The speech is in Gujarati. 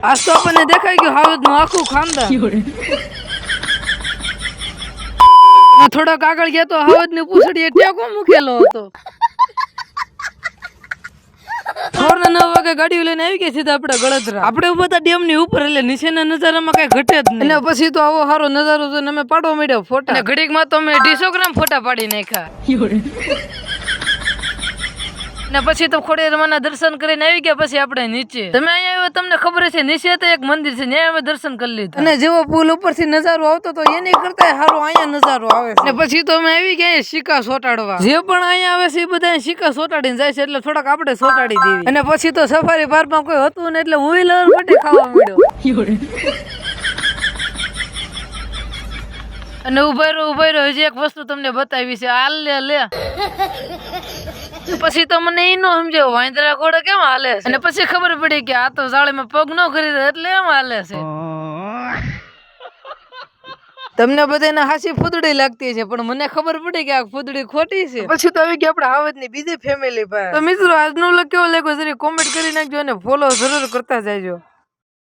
આજ તો આપણને દેખાઈ ગયું હાવદનું આખું ખાનદાન. ને થોડાક આગળ ગયા તો હાવદની પૂછડીએ ટેકો મૂકેલો હતો? સવારના નવ વાગે ગાડીઓ લઈને આવી ગયા સીધા આપણે ગળતરા આપણે ઊભા હતા ડેમની ઉપર એટલે નીચેના નજારામાં કઈ ઘટે જ નહીં. અને પછી તો આવો સારો નજારો જોઈને અમે પાડવા માંડ્યા ફોટા. અને ઘડીકમાં તો અમે અઢીસો ગ્રામ ફોટા પાડી નાખ્યા. ને પછી તો ખોડિયારમાંના દર્શન કરીને આવી ગયા પછી આપણે નીચે. તમે અહીંયા આવ્યો તમને ખબર છે નીચે તો એક મંદિર છે ત્યાં અમે દર્શન કરી લીધું. અને જેવો પુલ ઉપરથી નજારો આવતો તો એની કરતા સારો અહીંયા નજારો આવે ને પછી તો અમે આવી ગયા સિક્કા સોટાડવા. જે પણ અહીંયા આવે છે એ બધા સિક્કા સોટાડીને જાય છે એટલે થોડાક આપણે સોટાડી દેવી. અને પછી તો સફારી પાર્કમાં કોઈ હતું ને એટલે વ્હીલર માટે ખાવા મળ્યો. અને ઊભા રહ્યો ઊભા રહ્યો હજી એક વસ્તુ તમને બતાવી છે હાલ લે લે. પછી તો મને નો સમજાવ વાંદરા ઘોડે કેમ હાલે છે? અને પછી ખબર પડી કે આ તો જાળીમાં પગ નો કરી દે એટલે એમ હાલે છે. તમને બધાને હાસી ફૂદડી લાગતી છે પણ મને ખબર પડી કે આ ફૂદડી ખોટી છે. પછી તો આવી ગયા આપણે હાવજની બીજી ફેમિલી પાસે. તો મિત્રો આજનો વ્લોગ કેવો લાગ્યો જરી કોમેન્ટ કરી નાખજો અને ફોલો જરૂર કરતા જાયજો.